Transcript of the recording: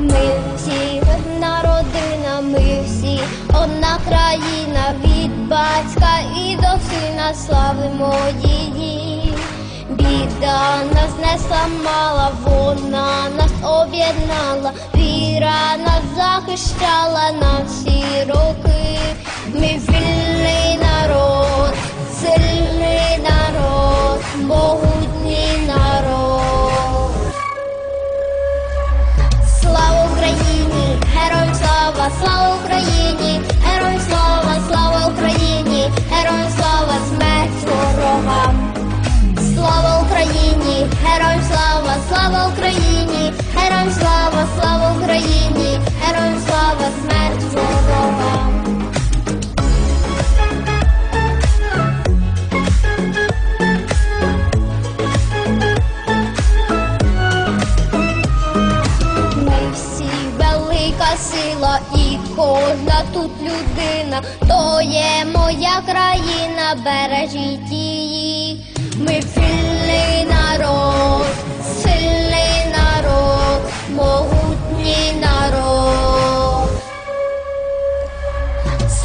Ми всі одна родина, ми всі одна країна, від батька і до сина славимо її. Біда нас не сламала, вона нас об'єднала, віра нас захищала на всі роки. Ми Героям слава! Слава Україні! Героям слава! Слава Україні! Героям слава! Смерть ворогам! Ми всі велика сила, і кожна тут людина, то є моя країна, бережіть її. Ми